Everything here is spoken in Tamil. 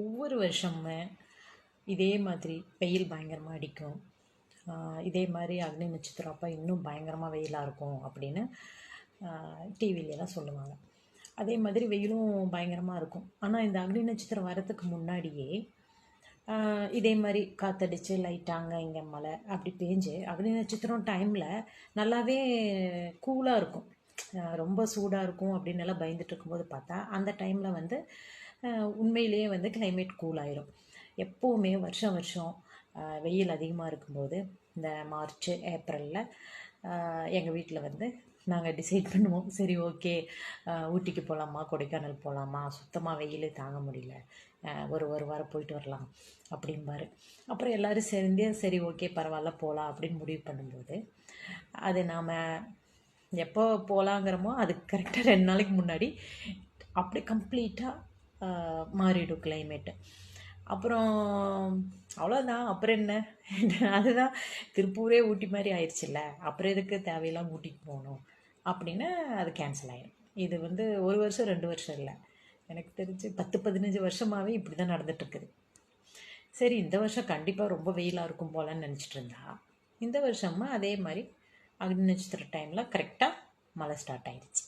ஒவ்வொரு வருஷமுமே இதே மாதிரி வெயில் பயங்கரமாக அடிக்கும். இதே மாதிரி அக்னி நட்சத்திரம் அப்போ இன்னும் பயங்கரமாக வெயிலாக இருக்கும் அப்படின்னு டிவிலெலாம் சொல்லுவாங்க. அதே மாதிரி வெயிலும் பயங்கரமாக இருக்கும். ஆனால் இந்த அக்னி நட்சத்திரம் வரதுக்கு முன்னாடியே இதே மாதிரி காத்தடிச்சு லைட்டாங்க இங்கே மழை அப்படி பேஞ்சு அக்னி நட்சத்திரம் டைமில் நல்லாவே கூலாக இருக்கும். ரொம்ப சூடாக இருக்கும் அப்படின்னு எல்லாம் பயந்துட்டு இருக்கும்போது பார்த்தா அந்த டைமில் வந்து உண்மையிலேயே வந்து கிளைமேட் கூல் ஆயிரும். எப்போவுமே வருஷம் வருஷம் வெயில் அதிகமாக இருக்கும்போது இந்த மார்ச் ஏப்ரலில் எங்கள் வீட்டில் வந்து நாங்கள் டிசைட் பண்ணுவோம். சரி ஓகே ஊட்டிக்கு போகலாமா கொடைக்கானல் போகலாமா சுத்தமாக வெயிலே தாங்க முடியல. ஒரு ஒரு வாரம் போயிட்டு வரலாம் அப்படிம்பாரு. அப்புறம் எல்லோரும் சேர்ந்து சரி ஓகே பரவாயில்ல போகலாம் அப்படின்னு முடிவு பண்ணும்போது அது நாம் எப்போ போகலாங்கிறோமோ அதுக்கு கரெக்டாக ரெண்டு நாளைக்கு முன்னாடி அப்படி கம்ப்ளீட்டாக மாறிடும் கிளைமேட்டு அப்புறம் அவ்வளோதான் அப்புறம் என்ன? அதுதான். திருப்பூரே ஊட்டி மாதிரி ஆயிடுச்சுல்ல அப்புறம் எதுக்கு தேவையெல்லாம் ஊட்டிக்கு போகணும்? அப்படின்னு அது கேன்சல் ஆகிடும் இது வந்து ஒரு வருஷம் ரெண்டு வருஷம் இல்லை. எனக்கு தெரிஞ்சு பத்து பதினஞ்சு வருஷமாகவே இப்படி தான் நடந்துகிட்ருக்குது சரி இந்த வருஷம் கண்டிப்பாக ரொம்ப வெயிலாக இருக்கும் போலன்னு நினச்சிட்டு இருந்தா இந்த வருஷமா அதே மாதிரி அக்னி நட்சத்திர டைமில் கரெக்டாக மழை ஸ்டார்ட் ஆயிடுச்சு